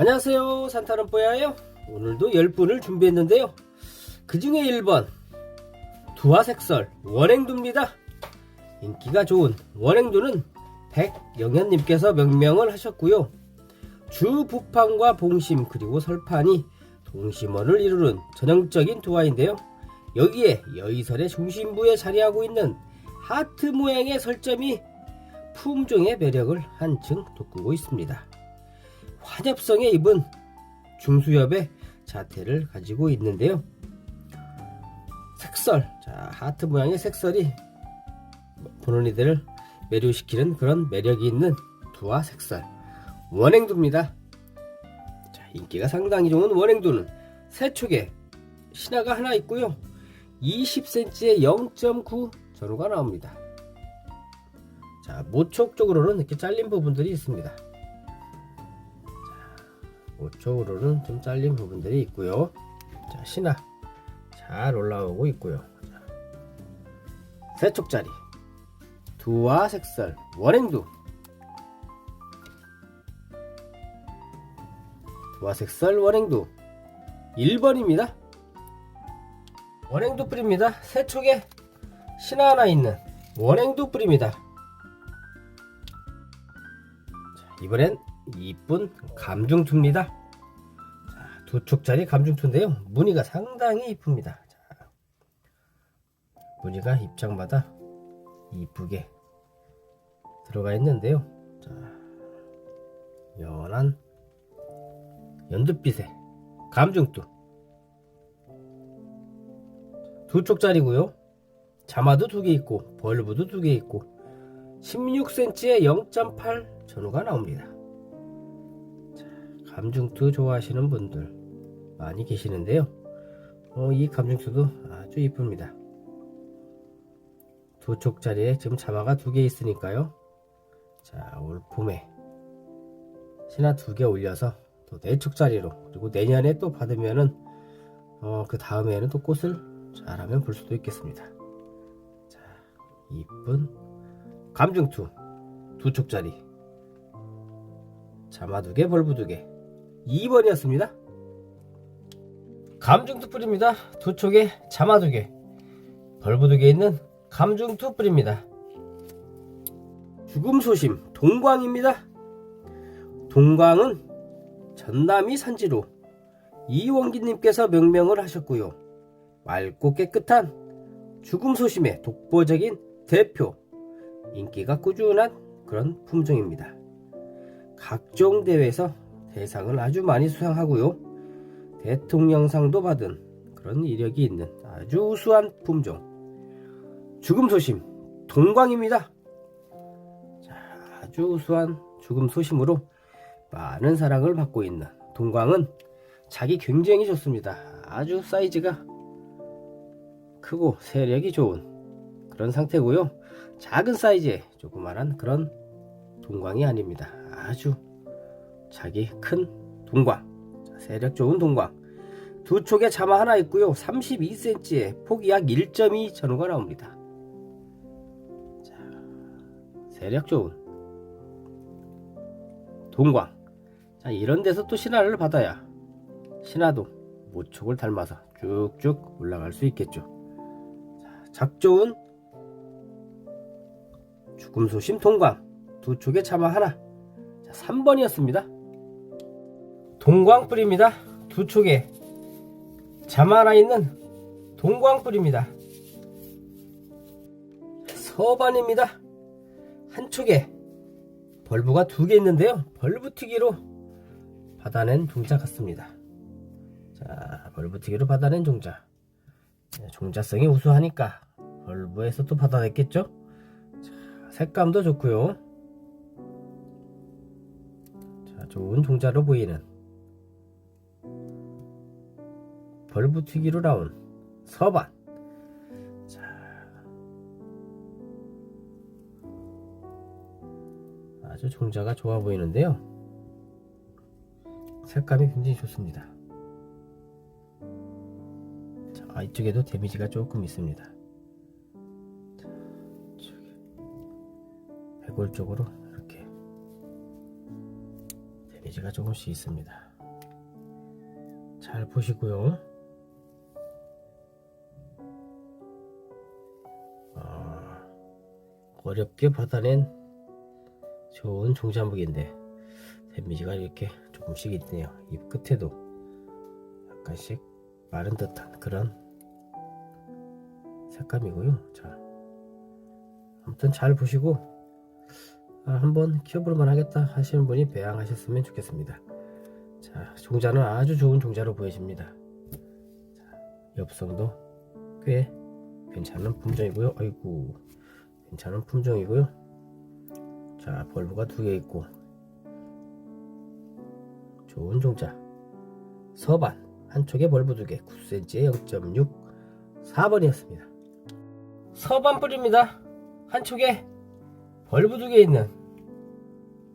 안녕하세요. 산타름뽀야예요. 오늘도 10분을 준비했는데요. 그 중에 1번 두화색설 원행두입니다. 인기가 좋은 원행두는 백영현님께서 명명을 하셨고요. 주 부판과 봉심 그리고 설판이 동심원을 이루는 전형적인 두화인데요. 여기에 여의설의 중심부에 자리하고 있는 하트 모양의 설점이 품종의 매력을 한층 돋구고 있습니다. 환엽성에 입은 중수엽의 자태를 가지고 있는데요. 색설, 자, 하트 모양의 색설이 보는 이들을 매료시키는 그런 매력이 있는 두화 색설. 원행두입니다. 자, 인기가 상당히 좋은 원행두는 세촉에 신화가 하나 있고요. 20cm에 0.9 전후가 나옵니다. 자, 모촉 쪽으로는 이렇게 잘린 부분들이 있습니다. 자, 모촉으로는 좀 잘린 부분들이 있고요. 자, 신화 잘 올라오고 있고요. 자, 세촉자리 두와 색설 원행두 두와 색설 원행두 1번입니다. 원행두 뿌립니다. 세촉에 신화 하나 있는 원행두. 자, 이번엔 이쁜 감중투입니다. 자, 두 촉짜리 감중투인데요. 무늬가 상당히 이쁩니다. 자, 무늬가 입장마다 이쁘게 들어가 있는데요. 자, 연한 연두빛의 감중투 두 쪽짜리고요. 자마도 두 개 있고 벌브도 두 개 있고 16cm에 0.8 전후가 나옵니다. 자, 감중투 좋아하시는 분들 많이 계시는데요. 어, 이 감중투도 아주 이쁩니다. 두 쪽짜리에 지금 자마가 두 개 있으니까요. 자, 올 봄에 신화 두 개 올려서 또 네 쪽짜리로 그리고 내년에 또 받으면은 어, 그 다음에는 또 꽃을 잘하면 볼 수도 있겠습니다. 자, 이쁜 감중투 두 촉짜리 자마 두 개, 벌브 두 개. 2번이었습니다. 감중투 뿌립니다. 두 촉에 자마 두 개, 벌브 두개 있는 감중투 뿌립니다. 죽음 소심 동광입니다. 동광은 전남이 산지로 이원기님께서 명명을 하셨고요. 맑고 깨끗한 죽음 소심의 독보적인 대표 인기가 꾸준한 그런 품종입니다. 각종 대회에서 대상을 아주 많이 수상하고요. 대통령상도 받은 그런 이력이 있는 아주 우수한 품종. 죽음 소심 동광입니다. 자, 아주 우수한 죽음 소심으로 많은 사랑을 받고 있는 동광은 자기 굉장히 좋습니다. 아주 사이즈가 크고 세력이 좋은 그런 상태고요. 작은 사이즈의 조그만한 그런 동광이 아닙니다. 아주 자기 큰 동광, 세력 좋은 동광. 두 촉에 자마 하나 있고요. 32cm에 폭이 약 1.2 전후가 나옵니다. 자, 세력 좋은 동광. 자, 이런 데서 또 신화를 받아야 신화도 모촉을 닮아서 쭉쭉 올라갈 수 있겠죠. 작 좋은 죽음소심 동광 두 촉에 자마 하나 자, 3번이었습니다 동광 뿌립니다. 두 촉에 자마 하나 있는 동광 뿌립니다. 서반입니다. 한 촉에 벌브가 두 개 있는데요. 벌브튀기로 받아낸 종자 같습니다. 자 벌브튀기로 받아낸 종자. 네, 종자성이 우수하니까 벌브에서 또 받아냈겠죠? 자, 색감도 좋고요. 자, 좋은 종자로 보이는 벌브 튀기로 나온 서반. 자, 아주 종자가 좋아 보이는데요. 색감이 굉장히 좋습니다. 아, 이쪽에도 데미지가 조금 있습니다. 자, 배골 쪽으로 이렇게 데미지가 조금씩 있습니다. 잘 보시고요. 어렵게 받아낸 좋은 종자목인데 데미지가 이렇게 조금씩 있네요. 입 끝에도 약간씩 마른 듯한 그런 색감이고요. 자, 아무튼 잘 보시고 아, 한번 키워볼만 하겠다 하시는 분이 배양하셨으면 좋겠습니다. 자, 종자는 아주 좋은 종자로 보여집니다. 자, 엽성도 꽤 괜찮은 품종이고요. 아이고, 괜찮은 품종이고요. 자, 벌브가 두 개 있고 좋은 종자. 서반 한쪽에 벌브 두 개, 9cm에 0.6 4번이었습니다. 서반 뿌립니다. 한쪽에 벌브 두 개 있는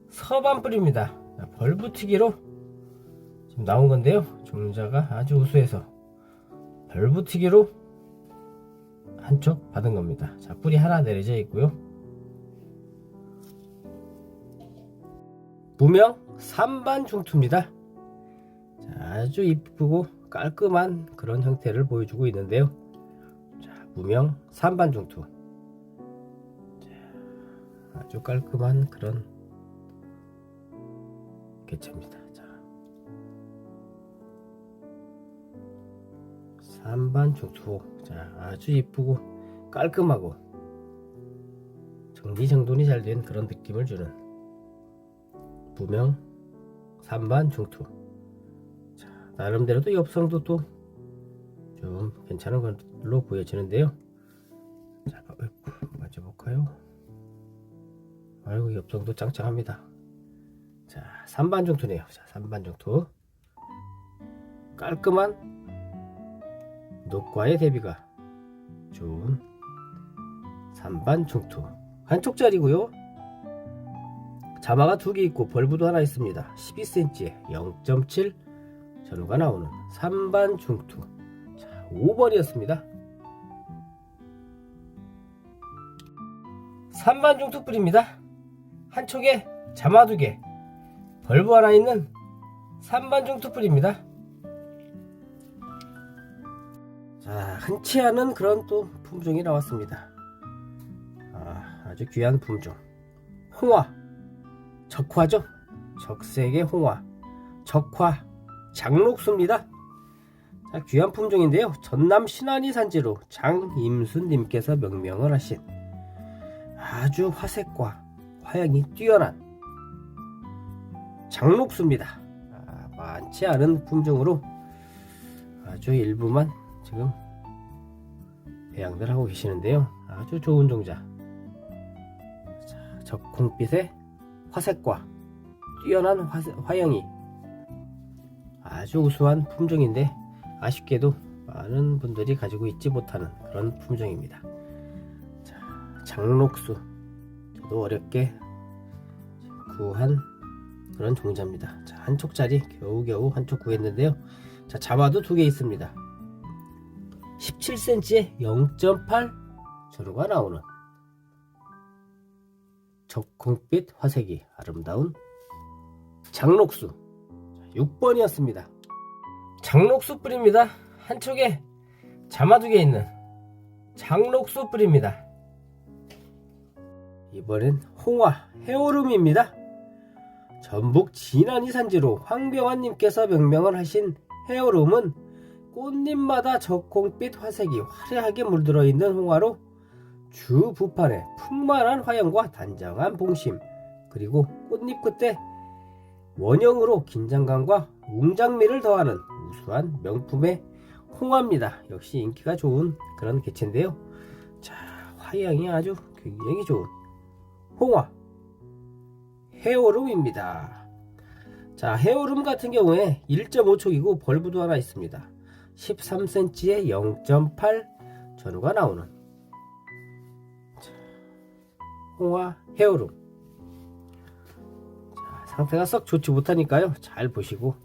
서반. 자, 벌브 튀기로 지금 나온 건데요. 종자가 아주 우수해서 벌브 튀기로 한쪽 받은 겁니다. 자, 뿌리 하나 내려져 있고요. 무명 3반 중투입니다. 자, 아주 이쁘고 깔끔한 그런 형태를 보여주고 있는데요. 자, 무명 3반 중투. 자, 아주 깔끔한 그런 개체입니다. 자, 3반 중투. 자, 아주 이쁘고 깔끔하고 정리정돈이 잘 된 그런 느낌을 주는 무명 3반 중투. 자, 나름대로 또 엽성도 또 좀 괜찮은 걸로 보여지는데요. 자, 아이고, 맞아볼까요? 아이고, 엽성도 짱짱합니다. 자, 3반 중투네요. 자, 3반 중투. 깔끔한 녹과의 대비가 좋은 3반 중투. 한쪽 짜리고요. 자마가 두 개 있고 벌브도 하나 있습니다. 12cm에 0.7 전후가 나오는 3반 중투. 자, 5번이었습니다. 3반 중투 뿌립니다. 한쪽에 자마 두 개, 벌브 하나 있는 3반 중투 뿌립니다. 자, 흔치 않은 그런 또 품종이 나왔습니다. 아, 아주 귀한 품종. 홍화. 적화죠? 적색의 홍화. 적화. 장록수입니다. 자, 귀한 품종인데요. 전남 신안이 산지로 장임순님께서 명명을 하신 아주 화색과 화양이 뛰어난 장록수입니다. 아, 많지 않은 품종으로 아주 일부만 지금 배양들 하고 계시는데요. 아주 좋은 종자. 자, 적콩빛의 화색과 뛰어난 화세, 화영이 아주 우수한 품종인데 아쉽게도 많은 분들이 가지고 있지 못하는 그런 품종입니다. 자, 장록수 저도 어렵게 구한 그런 종자입니다. 자, 한쪽짜리 겨우겨우 한쪽 구했는데요. 자, 자마도 두 개 있습니다. 17cm에 0.8 전후가 나오는 적콩빛 화색이 아름다운 장록수 6번이었습니다. 장록수 뿌립니다. 한쪽에 자마 두개 있는 장록수 뿌립니다. 이번엔 홍화 해오름입니다. 전북 진안이 산지로 황병환님께서 명명을 하신 해오름은 꽃잎마다 적콩빛 화색이 화려하게 물들어 있는 홍화로 주 부판에 풍만한 화형과 단정한 봉심 그리고 꽃잎 끝에 원형으로 긴장감과 웅장미를 더하는 우수한 명품의 홍화입니다. 역시 인기가 좋은 그런 개체인데요. 자, 화형이 아주 굉장히 좋은 홍화 헤어룸입니다. 자, 헤어룸 같은 경우에 1.5촉이고 벌브도 하나 있습니다. 13cm에 0.8 전후가 나오는 자, 홍화 헤어룸 자, 상태가 썩 좋지 못하니까요. 잘 보시고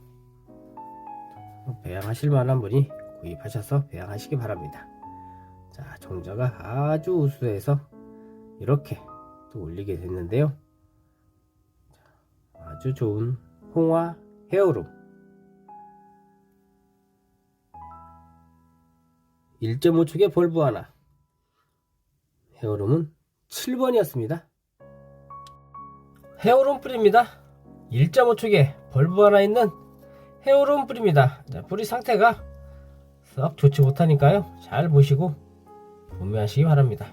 배양하실 만한 분이 구입하셔서 배양하시기 바랍니다. 자 종자가 아주 우수해서 이렇게 또 올리게 됐는데요. 아주 좋은 홍화 헤어룸 1.5축에 벌브 하나. 헤어룸은 7번이었습니다. 헤어룸 뿌립니다. 1.5축에 벌브 하나 있는 헤어룸 뿌립니다. 자, 뿌리 상태가 썩 좋지 못하니까요. 잘 보시고 구매하시기 바랍니다.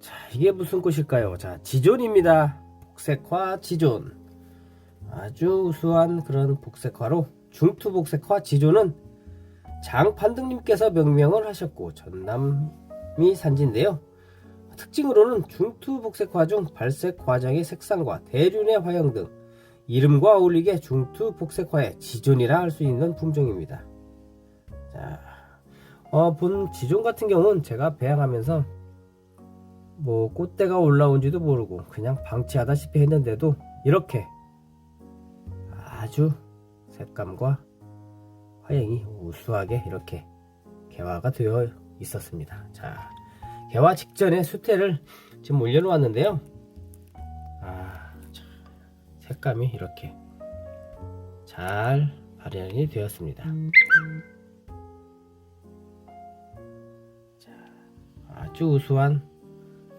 자, 이게 무슨 꽃일까요? 자, 지존입니다. 복색화 지존. 아주 우수한 그런 복색화로 중투 복색화 지존은 장판등님께서 명명을 하셨고 전남이 산지인데요. 특징으로는 중투 복색화 중 발색 과정의 색상과 대륜의 화형 등 이름과 어울리게 중투 복색화의 지존이라 할 수 있는 품종입니다. 자, 어, 본 지존 같은 경우는 제가 배양하면서 뭐 꽃대가 올라온지도 모르고 그냥 방치하다시피 했는데도 이렇게 아주 색감과 화형이 우수하게 이렇게 개화가 되어 있었습니다. 자, 개화 직전에 수태를 지금 올려놓았는데요. 아, 참, 색감이 이렇게 잘 발현이 되었습니다. 자, 아주 우수한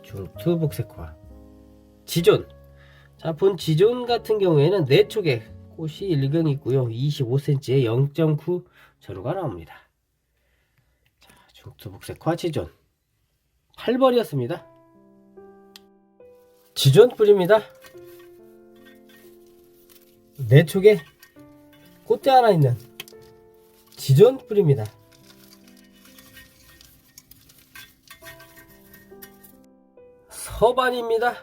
중투 복색화 지존 자, 본 지존 같은 경우에는 네 쪽에 꽃이 일경 있고요. 25cm에 0.9 전후가 나옵니다. 자, 중투 복색화 지존 8번이었습니다. 지존 뿌립니다. 네 쪽에 꽃대 하나 있는 지존 뿌립니다. 서반입니다.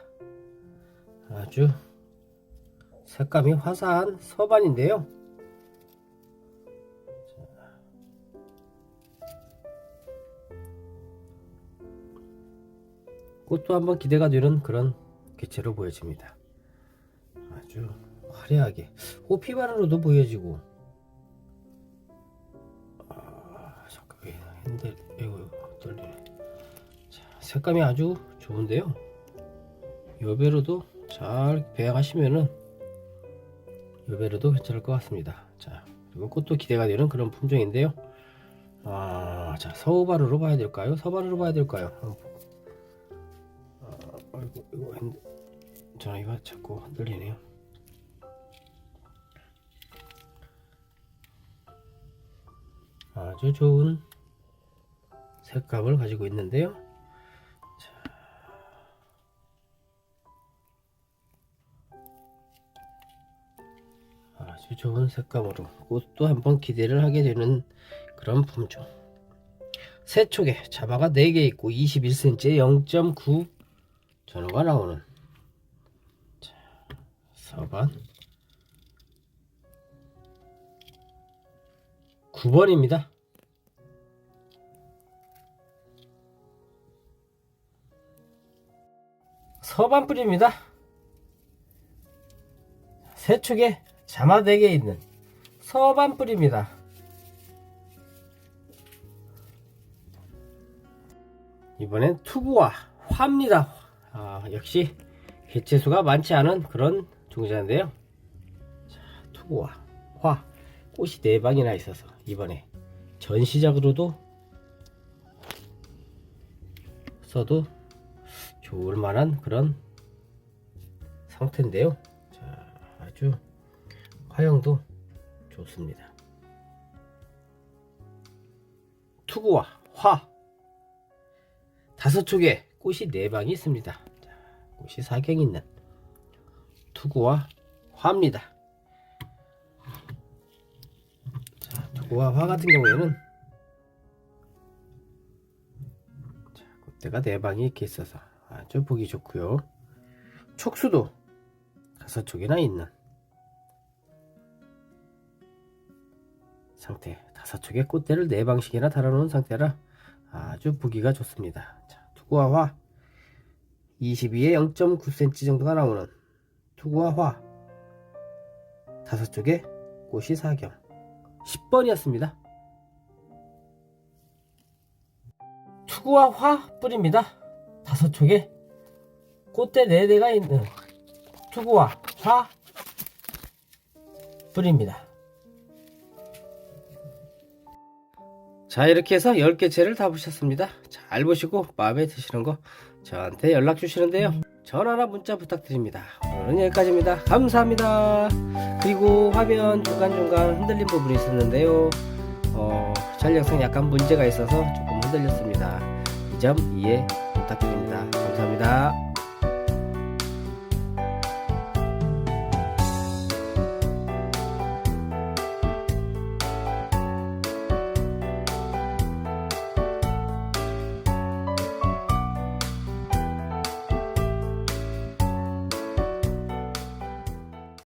아주 색감이 화사한 서반인데요. 꽃도 한번 기대가 되는 그런 개체로 보여집니다. 아주 화려하게 호피바람으로도 보여지고 아, 잠깐 왜 핸들 떨리네. 자, 색감이 아주 좋은데요. 여배로도 잘 배양하시면은 여배로도 괜찮을 것 같습니다. 자, 그리고 꽃도 기대가 되는 그런 품종인데요. 아, 자, 서우바르로 봐야 될까요? 서바르로 봐야 될까요? 아, 아이고, 이거 핸드, 전화기가 자꾸 흔들리네요. 아주 좋은 색감을 가지고 있는데요. 아주 좋은 색감으로 꽃도 한번 기대를 하게 되는 그런 품종. 세 촉에 자바가 4개 있고 21cm에 0.9 전후가 나오는 자, 서반 9번입니다. 서반 뿌리입니다. 세 축에 자마대게 있는 서반 뿌리입니다. 이번엔 투구와 화입니다. 아, 역시 개체수가 많지 않은 그런 종자인데요. 자, 투구와 화 꽃이 네 방이나 있어서 이번에 전시작으로도 써도 좋을 만한 그런 상태인데요. 자, 아주 화형도 좋습니다. 투구와 화 다섯 촉에 꽃이 네 방이 있습니다. 자, 꽃이 사경 있는 투구와 화입니다. 자, 투구와 화 같은 경우에는 자, 꽃대가 네 방이 이렇게 있어서 아주 보기 좋고요. 촉수도 다섯 촉이나 있는 상태 다섯 촉의 꽃대를 네 방씩이나 달아놓은 상태라 아주 보기가 좋습니다. 자, 투구와 화 22에 0.9cm 정도가 나오는 투구와 화 다섯 쪽에 꽃이 사경 10번이었습니다. 투구와 화 뿌립니다. 다섯 촉에 꽃대 네 대가 있는 투구와 화 뿌립니다. 자 이렇게 해서 10개 채를 다 보셨습니다. 잘 보시고 마음에 드시는 거 저한테 연락 주시는데요. 전화나 문자 부탁드립니다. 오늘은 여기까지입니다. 감사합니다. 그리고 화면 중간중간 흔들린 부분이 있었는데요. 어, 촬 영상 약간 문제가 있어서 조금 흔들렸습니다. 이 점 이해 부탁드립니다. 감사합니다.